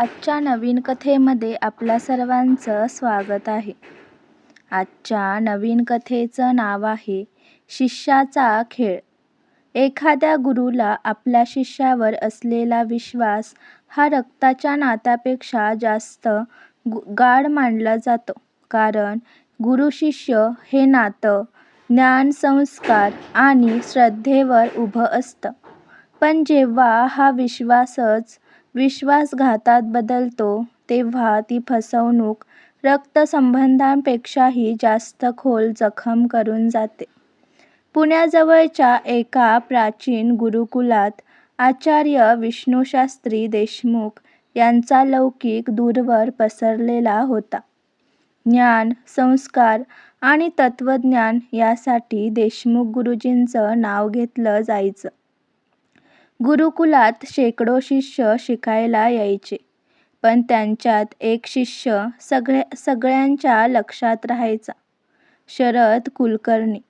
आजच्या नवीन कथेमध्ये आपल्या सर्वांचं स्वागत आहे. आजच्या नवीन कथेचं नाव आहे शिष्याचा खेळ. एखाद्या गुरुला आपल्या शिष्यावर असलेला विश्वास हा रक्ताच्या नात्यापेक्षा जास्त गाढ मानला जातो. कारण गुरु-शिष्य हे नातं ज्ञान, संस्कार आणि श्रद्धेवर उभं असतं. पण जेव्हा हा विश्वासच विश्वासघातात बदलतो, तेव्हा ती फसवणूक रक्तसंबंधांपेक्षाही जास्त खोल जखम करून जाते. पुण्याजवळच्या एका प्राचीन गुरुकुलात आचार्य विष्णूशास्त्री देशमुख यांचा लौकिक दूरवर पसरलेला होता. ज्ञान, संस्कार आणि तत्त्वज्ञान यासाठी देशमुख गुरुजींचं नाव घेतलं जायचं. गुरुकुलात शेकडो शिष्य शिकायला यायचे. पण त्यांच्यात एक शिष्य सगळ्या सगळ्यांच्या लक्षात राहायचा. शरद कुलकर्णी.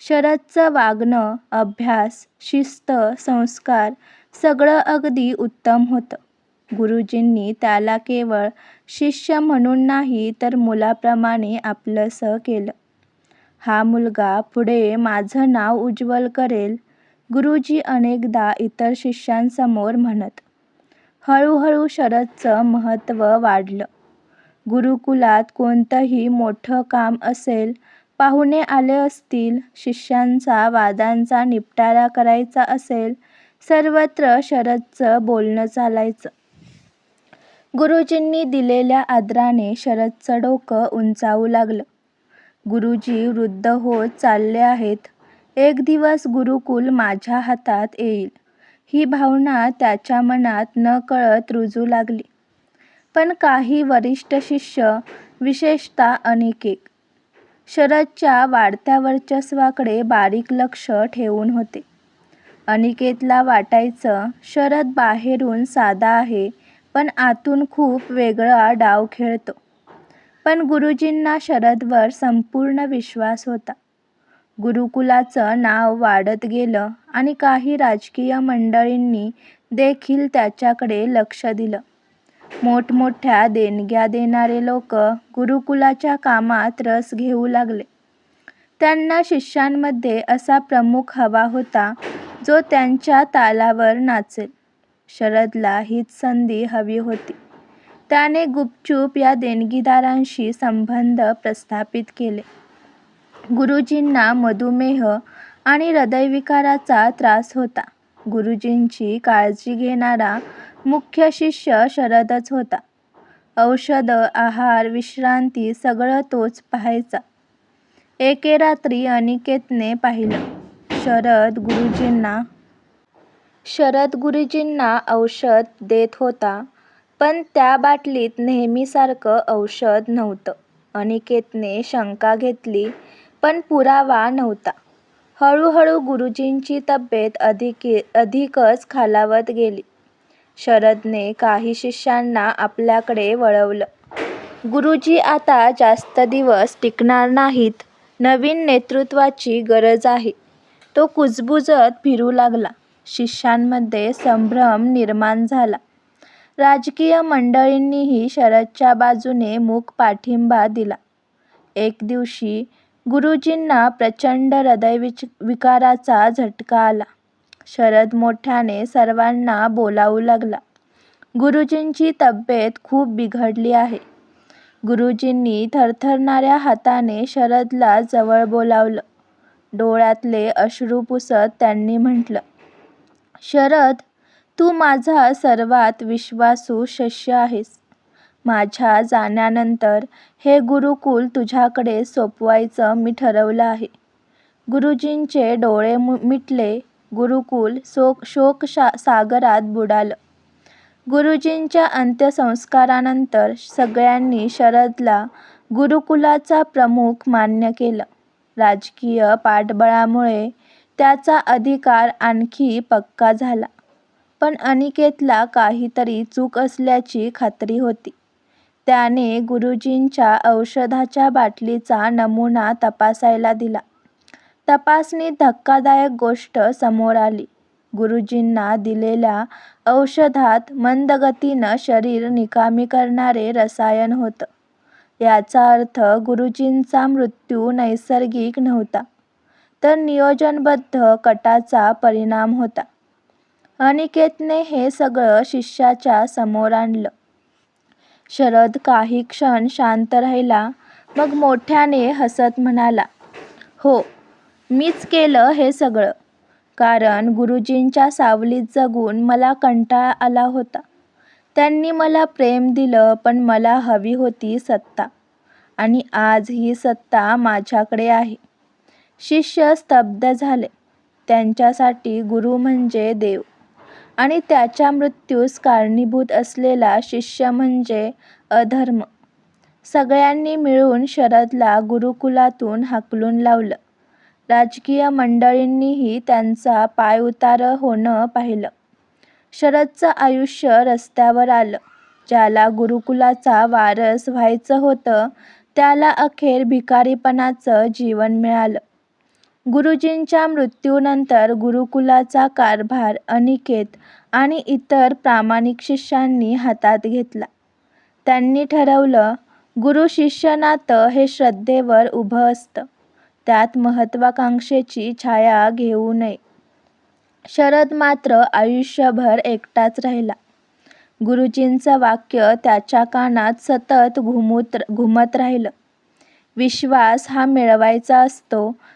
शरदचं वागणं, अभ्यास, शिस्त, संस्कार सगळं अगदी उत्तम होतं. गुरुजींनी त्याला केवळ शिष्य म्हणून नाही तर मुलाप्रमाणे आपलंसं केलं. हा मुलगा पुढे माझं नाव उज्ज्वल करेल, गुरुजी अनेकदा इतर शिष्यांसमोर म्हणत. हळूहळू शरदचं महत्त्व वाढलं. गुरुकुलात कोणतंही मोठं काम असेल, पाहुणे आले असतील, शिष्यांचा वादांचा निपटारा करायचा असेल, सर्वत्र शरदचं बोलणं चालायचं. गुरुजींनी दिलेल्या आदराने शरदचं डोकं उंचावू लागलं. गुरुजी वृद्ध होत चालले आहेत. एक दिवस गुरुकुल माझ्या हातात येईल, ही भावना त्याच्या मनात नकळत रुजू लागली. पण काही वरिष्ठ शिष्य, विशेषतः अनेकेक शरदच्या वाढत्या वर्चस्वाकडे बारीक लक्ष ठेवून होते. अनिकेतला वाटायचं, शरद बाहेरून साधा आहे, पण आतून खूप वेगळा डाव खेळतो. पण गुरुजींना शरदवर संपूर्ण विश्वास होता. गुरुकुलाचं नाव वाढत गेलं आणि काही राजकीय मंडळींनी देखील त्याच्याकडे लक्ष दिलं. मोठमोठ्या देणग्या देणारे लोक गुरुकुलाच्या कामात रस घेऊ लागले. त्यांना शिष्यांमध्ये असा प्रमुख हवा होता, जो त्यांच्या तालावर नाचेल. शरदला हीच संधी हवी होती. त्याने गुपचूप या देणगीदारांशी संबंध प्रस्थापित केले. गुरुजींना मधुमेह आणि हृदयविकाराचा त्रास होता. गुरुजींची काळजी घेणारा मुख्य शिष्य शरदच होता. औषधं, आहार, विश्रांती सगळं तोच पाहायचा. एके रात्री अनिकेतने पाहिलं, शरद गुरुजींना औषध देत होता, पण त्या बाटलीत नेहमीसारखं औषध नव्हतं. अनिकेतने शंका घेतली, पण पुरावा नव्हता. हळूहळू गुरुजींची तब्येत अधिकच खालावत गेली. शरदने काही शिष्यांना आपल्याकडे वळवलं. गुरुजी आता जास्त दिवस टिकणार नाहीत. नवीन नेतृत्वाची गरज आहे. तो कुजबुजत फिरू लागला. शिष्यांमध्ये संभ्रम निर्माण झाला. राजकीय मंडळींनीही शरदच्या बाजूने मूक पाठिंबा दिला. एक दिवशी गुरुजींना प्रचंड हृदयविकाराचा झटका आला. शरद मोठ्याने सर्वांना बोलावू लागला, गुरुजींची तब्येत खूप बिघडली आहे. गुरुजींनी थरथरणाऱ्या हाताने शरदला जवळ बोलावलं. डोळ्यातले अश्रू पुसत त्यांनी म्हटलं, शरद, तू माझा सर्वात विश्वासू शिष्य आहेस. माझ्या जाण्यानंतर हे गुरुकुल तुझ्याकडे सोपवायचं मी ठरवलं आहे. गुरुजींचे डोळे मिटले. गुरुकुल शोक शोकशा सागरात बुडालं. गुरुजींच्या अंत्यसंस्कारानंतर सगळ्यांनी शरदला गुरुकुलाचा प्रमुख मान्य केलं. राजकीय पाठबळामुळे त्याचा अधिकार आणखी पक्का झाला. पण अनिकेतला काहीतरी चूक असल्याची खात्री होती. त्याने गुरुजींच्या औषधाच्या बाटलीचा नमुना तपासायला दिला. तपासणीत धक्कादायक गोष्ट समोर आली. गुरुजींना दिलेल्या औषधात मंदगतीनं शरीर निकामी करणारे रसायन होतं. याचा अर्थ गुरुजींचा मृत्यू नैसर्गिक नव्हता, तर नियोजनबद्ध कटाचा परिणाम होता. अनिकेतने हे सगळं शिष्याच्या समोर आणलं. शरद काही क्षण शांत राहिला. मग मोठ्याने हसत म्हणाला, हो, मीच केलं हे सगळं. कारण गुरुजींच्या सावलीत जगून मला कंटाळा आला होता. त्यांनी मला प्रेम दिलं, पण मला हवी होती सत्ता. आणि आज ही सत्ता माझ्याकडे आहे. शिष्य स्तब्ध झाले. त्यांच्यासाठी गुरु म्हणजे देव आणि त्याच्या मृत्यूस कारणीभूत असलेला शिष्य म्हणजे अधर्म. सगळ्यांनी मिळून शरदला गुरुकुलातून हाकलून लावलं. राजकीय मंडळींनीही त्यांचा पायउतार होणं पाहिलं. शरदचं आयुष्य रस्त्यावर आलं. ज्याला गुरुकुलाचा वारस व्हायचं होतं, त्याला अखेर भिकारीपणाचं जीवन मिळालं. गुरुजींच्या मृत्यूनंतर गुरुकुलाचा कारभार अनिकेत आणि इतर प्रामाणिक शिष्यांनी हातात घेतला. त्यांनी ठरवलं, गुरु-शिष्य नातं हे श्रद्धेवर उभं असतं, त्यात महत्त्वाकांक्षेची छाया घेऊ नये. शरद मात्र आयुष्यभर एकटाच राहिला. गुरुजींचं वाक्य त्याच्या कानात सतत घुमत राहिलं, विश्वास हा मिळवायचा असतो,